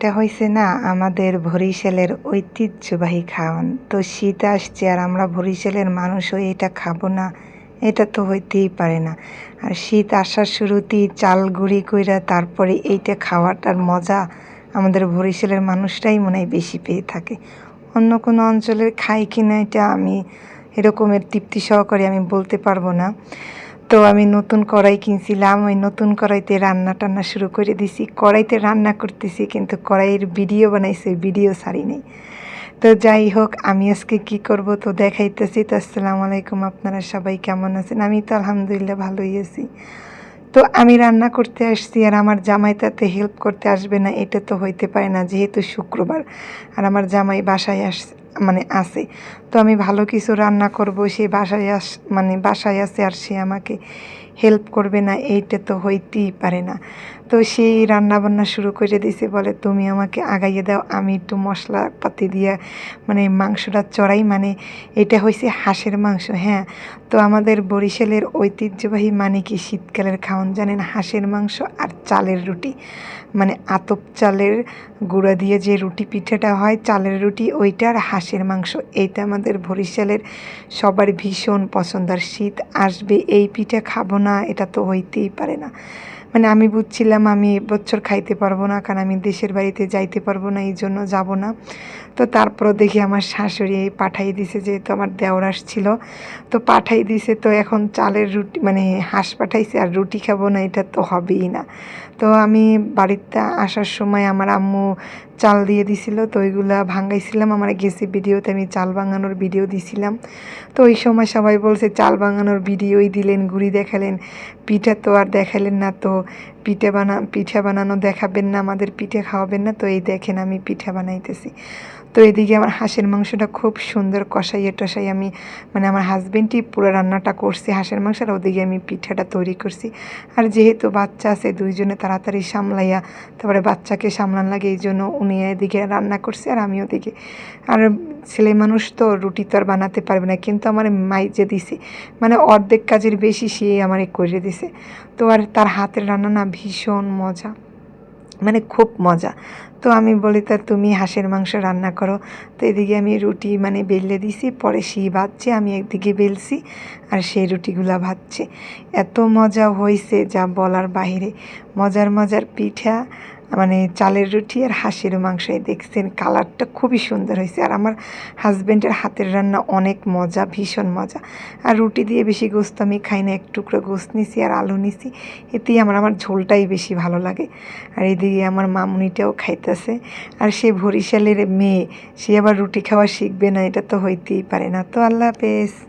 এটা হয়েছে না, আমাদের বরিশালের ঐতিহ্যবাহী খাওয়ান। তো শীত আসছে আর আমরা বরিশালের মানুষ হয়ে এটা খাব না, এটা তো হইতেই পারে না। আর শীত আসার শুরুতেই চাল গুঁড়ি কইরা তারপরে এইটা খাওয়াটার মজা আমাদের বরিশালের মানুষরাই মনে হয় বেশি পেয়ে থাকে। অন্য কোনো অঞ্চলের খাই কিনা এটা আমি এরকমের তৃপ্তি সহকারে আমি বলতে পারব না। তো আমি নতুন কড়াই কিনছিলাম, ওই নতুন কড়াইতে রান্না টান্না শুরু করে দিছি। কড়াইতে রান্না করতেছি কিন্তু কড়াইয়ের ভিডিও বানাইছে, ভিডিও সারি নেই। তো যাই হোক, আমি আজকে কি করব তো দেখাইতেছি। তো আসসালামু আলাইকুম, আপনারা সবাই কেমন আছেন? আমি তো আলহামদুলিল্লাহ ভালোই আছি। তো আমি রান্না করতে আসছি আর আমার জামাই তাতে হেল্প করতে আসবে না, এটা তো হইতে পারে না যেহেতু শুক্রবার আর আমার জামাই বাসায় আস মানে আসে তো আমি ভালো কিছু রান্না করব, সে বাসায় আস মানে বাসায় আসে আর সে আমাকে হেল্প করবে না, এইটা তো হইতেই পারে না। তো সেই রান্না বান্না শুরু করে দিছে, বলে, তুমি আমাকে আগাইয়ে দাও, আমি একটু মশলাপাতি দিয়ে মানে মাংসটা চড়াই মানে এটা হয়েছে হাঁসের মাংস। হ্যাঁ তো আমাদের বরিশালের ঐতিহ্যবাহী মানে কি শীতকালের খাওয়ান জানেন, হাঁসের মাংস আর চালের রুটি। মানে আতপ চালের গুঁড়া দিয়ে যে রুটি পিঠাটা হয়, চালের রুটি ওইটা আর হাঁসের মাংস, এইটা আমাদের বরিশালের সবার ভীষণ পছন্দ আর শীত, আসবে এই পিঠা খাব না, এটা তো হইতেই পারে না। মানে আমি বুঝছিলাম আমি বছর খাইতে পারব না, কারণ আমি দেশের বাড়িতে যাইতে পারব না এই জন্য যাব না। তো তারপর দেখি আমার শাশুড়ি পাঠাই দিছে যেহেতু আমার দেওর আসছিল। তো পাঠাই দিছে, তো এখন চালের রুটি মানে হাঁস পাঠাইছে আর রুটি খাব না, এটা তো হবেই না। তো আমি বাড়িতে আসার সময় আমার আম্মু চাল দিয়ে দিছিল, তো ওইগুলা ভাঙ্গাইছিলাম। আমার গেছি ভিডিওতে, আমি চাল ভাঙানোর ভিডিও দিছিলাম। তো ওই সময় সবাই বলছে, চাল ভাঙানোর ভিডিওই দিলেন ঘুরি দেখালেন। পিঠা তো আর দেখালেন না তো। পিঠে বানা, পিঠা বানানো দেখাবেন না, আমাদের পিঠে খাওয়াবেন না। তো এই দেখেন আমি পিঠা বানাইতেছি। তো এদিকে আমার হাঁসের মাংসটা খুব সুন্দর কষাইয়ে টসাই আমি মানে আমার হাজবেন্ডই পুরো রান্নাটা করছি হাঁসের মাংস, আর ওদিকে আমি পিঠাটা তৈরি করছি। আর যেহেতু বাচ্চা আছে দুইজনে তাড়াতাড়ি সামলাইয়া, তারপরে বাচ্চাকে সামলান লাগে এই জন্য উনি এদিকে রান্না করছে আর আমি ওদিকে। আর ছেলে মানুষ তো রুটি তো আর বানাতে পারবে না, কিন্তু আমার মাই যে দিছে মানে অর্ধেক কাজের বেশি সে আমার করে দিছে। তো আর তার হাতের রান্না না ভীষণ মজা মানে খুব মজা। তো আমি বলি, তা তুমি হাঁসের মাংস রান্না করো। তো এদিকে আমি রুটি মানে বেললে দিছি, পরে সেই ভাজছে, আমি একদিকে বেলছি আর সেই রুটিগুলা ভাজছে। এত মজা হয়েছে যা বলার বাইরে মজার মজার পিঠা মানে চালের রুটি আর হাঁসের মাংস দেখছেন। কালারটা খুবই সুন্দর হয়েছে। আর আমার হাজব্যান্ডের হাতের রান্না অনেক মজা, ভীষণ মজা। আর রুটি দিয়ে বেশি গোস্ত আমি খাই না, এক টুকরো গোস্ত নিছি আর আলু নিছি। এতেই আমার আমার ঝোলটাই বেশি ভালো লাগে। আর এদিকে আমার মামুনিটাও খাইতেছে। আর সে বরিশালের মেয়ে, সে আবার রুটি খাওয়া শিখবে না, এটা তো হইতেই পারে না। তো আল্লাহ হাফেজ।